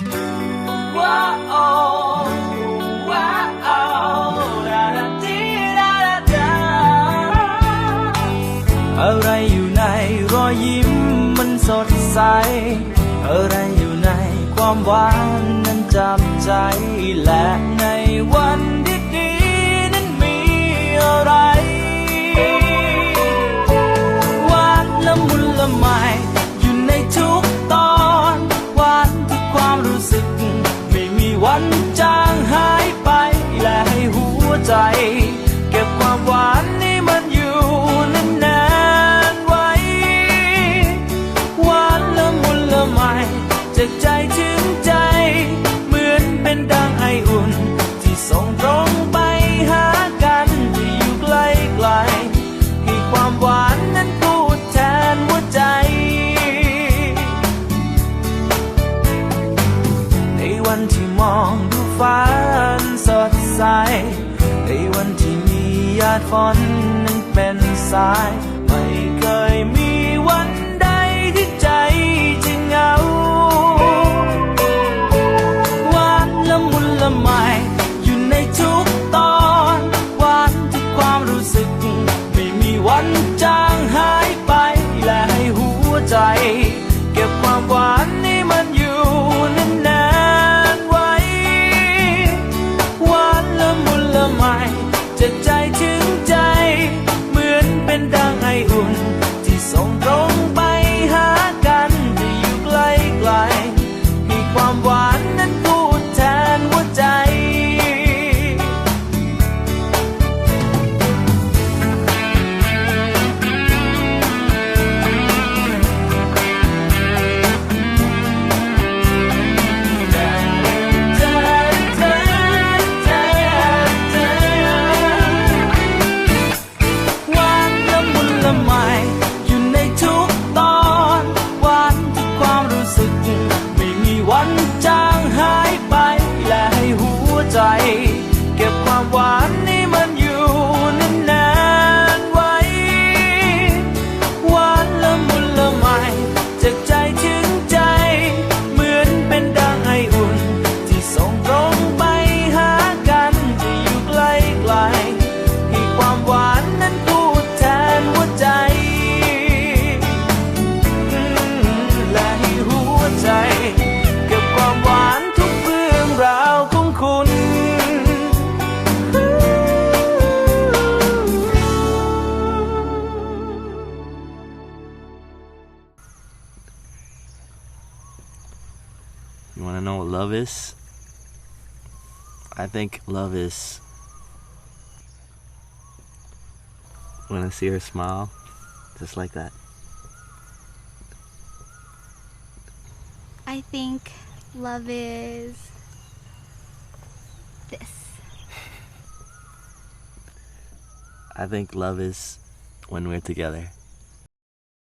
อะไรอยู่ในรอยยิ้มมันสดใส อะไรอยู่ในความหวานนั้นจับใจและในวันดี ความหวานนี้มันอยู่นานๆไว้ หวานละมุนละไมจากใจถึงใจ เหมือนเป็นดังไออุ่น ที่ส่งตรงไปหากันที่อยู่ไกลไกลให้ความหวานนั้นพูดแทนหัวใจ ในวันที่มองดูฟ้าอันสดใสในวันที่ หยาดฝนนั้นเป็นสาย ไม่เคยมีวันใดที่ใจจะเหงาหวานละมุนละไมอยู่ในทุกตอนหวานทุกความรู้สึก ไม่มีวันจางหายไป และให้หัวใจ เก็บความหวาน You want to know what love is? I think love is when I see her smile, just like that. I think love is this. I think love is when we're together.